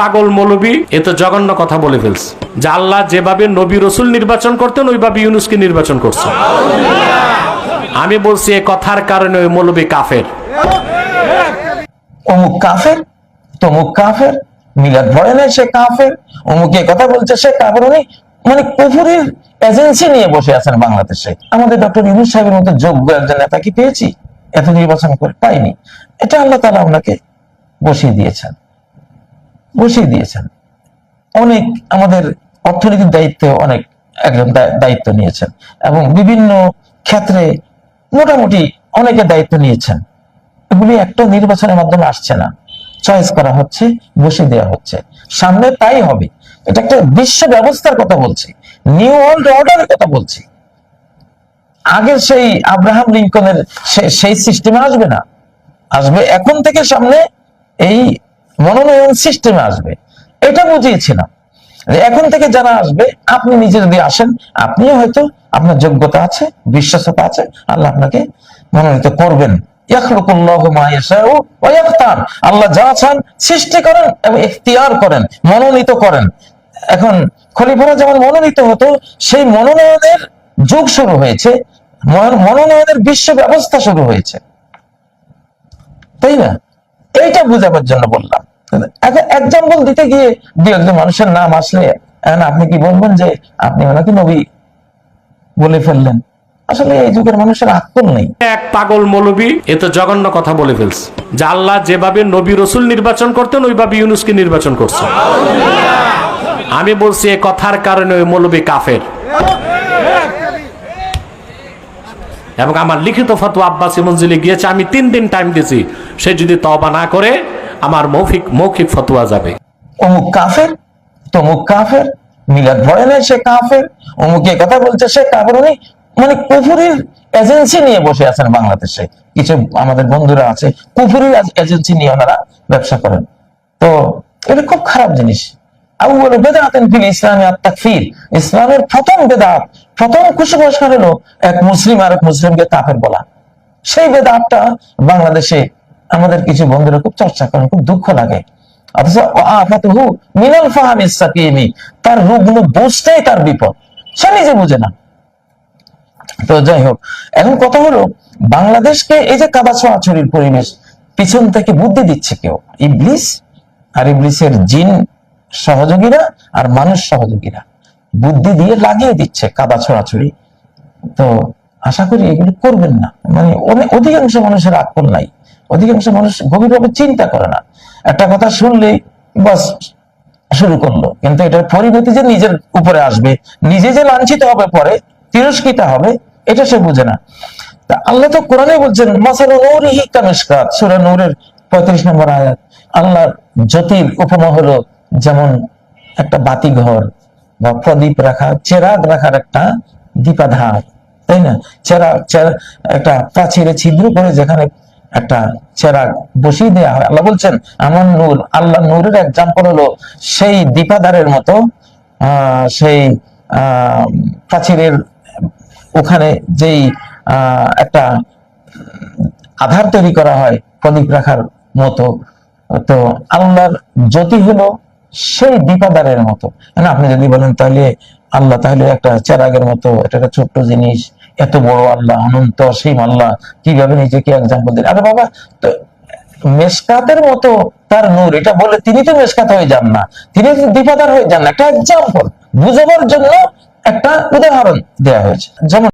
পাগল মৌলবী। এ তো জঘন্য কথা বলে ফেলছে। যে আল্লাহ যেভাবে নবী রসুল নির্বাচন করতেন ওইভাবে ইউনুসকে নির্বাচন করছে। আমি বলছি এই কথার কারণে ওই মৌলবী কাফের। অমুক কাফের তমুক কাফের মিলাদ নেই সে কাফের অমুক এ কথা বলছে সে কাফের উনি মানে কুফুরির এজেন্সি নিয়ে বসে আছেন বাংলাদেশে। আমাদের ডক্টর ইউনুস সাহেবের মতো যোগ্য একজন নেতা কি পেয়েছি? এত নির্বাচন করে পাইনি। এটা আল্লাহ তালা আপনাকে বসিয়ে দিয়েছেন। বসিয়ে দিয়েছেন। অনেক আমাদের অর্থনীতির দায়িত্বে অনেক একজন দায়িত্ব নিয়েছেন এবং বিভিন্ন ক্ষেত্রে মোটামুটি অনেকে দায়িত্ব নিয়েছেন। এগুলি একটা নির্বাচনের মাধ্যমে আসছে না। চয়েস করা হচ্ছে বসে দেওয়া হচ্ছে। সামনে তাই হবে। এটা একটা বিশ্ব ব্যবস্থার কথা বলছি। নিউ ওয়ার্ল্ড অর্ডারের কথা বলছি। আগের সেই আব্রাহাম লিঙ্কনের সেই সিস্টেমে আসবে না। আসবে এখন থেকে সামনে এই মনোনয়ন সিস্টেমে আসবে। এটা বুঝিয়েছিলাম। এখন থেকে যারা আসবে, আপনি নিজে যদি আসেন, আপনিও হয়তো আপনার যোগ্যতা আছে বিশ্বস্ততা আছে, আল্লাহ আপনাকে মনোনীত করবেন। আল্লাহ যা চান সৃষ্টি করেন এবং ইখতিয়ার করেন, মনোনীত করেন। এখন খলিফারা যেমন মনোনীত হতো, সেই মনোনয়নের যুগ শুরু হয়েছে মনোনয়নের বিশ্ব ব্যবস্থা শুরু হয়েছে। তাই না? এইটা বুঝাবার জন্য বললাম। এক্সাম্পল দিতে গিয়ে দু একজন মানুষের নাম আসলে আপনি কি বলবেন যে আপনি ওনাকে নবী বলে ফেললেন? আসলে এই যুগের মানুষের নেই। এক পাগল মৌলবী, এ তো জঘন্য কথা বলে ফেলছে। যে আল্লাহ যেভাবে নবী রসুল নির্বাচন করতেন, ওইভাবে ইউনুসকে নির্বাচন করছে। আমি বলছি এই কথার কারণে ওই মৌলবী কাফের। এবং আমার লিখিত ফতোয়া আব্বাসী মঞ্জিলে গিয়েছে, আমি তিন দিন টাইম দিয়েছি সে যদি তবা না করে, আমার মৌখিক মৌখিক ফতোয়া যাবে। অমুক কাফের, তমুক কাফের, মিলাদ সে কাফের কথা বলছে সে কাফের, উনি মানে কুফুরির এজেন্সি নিয়ে বসে আছেন বাংলাদেশে। কিছু আমাদের বন্ধুরা আছে, কুফুরির এজেন্সি নিয়ে ওনারা ব্যবসা করেন। তো এটা খুব খারাপ জিনিস। বেদাতেন ফিল ইসলামের প্রথম বেদাত প্রথম কুসংস্কার হলো এক মুসলিম আর এক মুসলিমকে কাফের বলা। সেই বেদাতটা বাংলাদেশে আমাদের কিছু বন্ধুরা খুব চর্চা করেন, খুব দুঃখ লাগে। তার রুগ্ন বুঝতেই তার বিপদ। সে নিজে বুঝে না। তো যাই হোক, এখন কথা হলো, বাংলাদেশকে এই যে কাদা ছোঁয়াছড়ির পরিবেশ, পিছন থেকে বুদ্ধি দিচ্ছে কেউ। ইবলিস আর ইবলিসের জিন সহযোগীরা আর মানুষ সহযোগীরা। বুদ্ধি দিয়ে লাগিয়ে দিচ্ছে কাদা ছড়াছড়ি। তো আশা করি এগুলো করবেন না। মানে অধিকাংশ মানুষের আকল নাই। অধিকাংশ মানুষ গভীরভাবে চিন্তা করে না। একটা কথা শুনলেই বাস শুরু করল। কিন্তু এটার পরিণতি যে নিজের উপরে আসবে, নিজে যে লাঞ্ছিত হবে পরে, তিরস্কৃত হবে, এটা সে বুঝে না। তা আল্লাহ তো কোরআনে বলছেন, মাসাল নূরিহি কামিশকাত, সূরা নূরের 35 নম্বর আয়াত। আল্লাহর জ্যোতির উপমা হলো যেমন একটা বাতি ঘর বা প্রদীপ রাখা, চেরাগ রাখার একটা দীপাধার, তাই না? চেরা- একটা প্রাচীরে ছিদ্র করে যেখানে একটা চেরাগ বসিয়ে দেওয়া হয়। আল্লাহ বলছেন, আমার নূর, আল্লাহ নূরের এক্সাম্পল হলো সেই দীপাধারের মতো সেই প্রাচীরের ওখানে যেই একটা আধার তৈরি করা হয় প্রদীপ রাখার মতো। তো আল্লাহর জ্যোতি হলো সেই দীপাদারের মতো। না আপনি যদি বলেন, তাহলে আল্লাহ, তাহলে একটা চেরাগের মতো, এটা একটা ছোট্ট জিনিস, এত বড় আল্লাহ, অনন্ত অসীম আল্লাহ, কীভাবে নিজেকে এক্সাম্পল দিন আরে বাবা, তো মেসকাতের মতো তার নূর, এটা বলে তিনি তো মেসকাত হয়ে যান না। তিনি তো দীপাদার হয়ে যান না। একটা এক্সাম্পল বুঝাবার জন্য একটা উদাহরণ দেওয়া হয়েছে। যেমন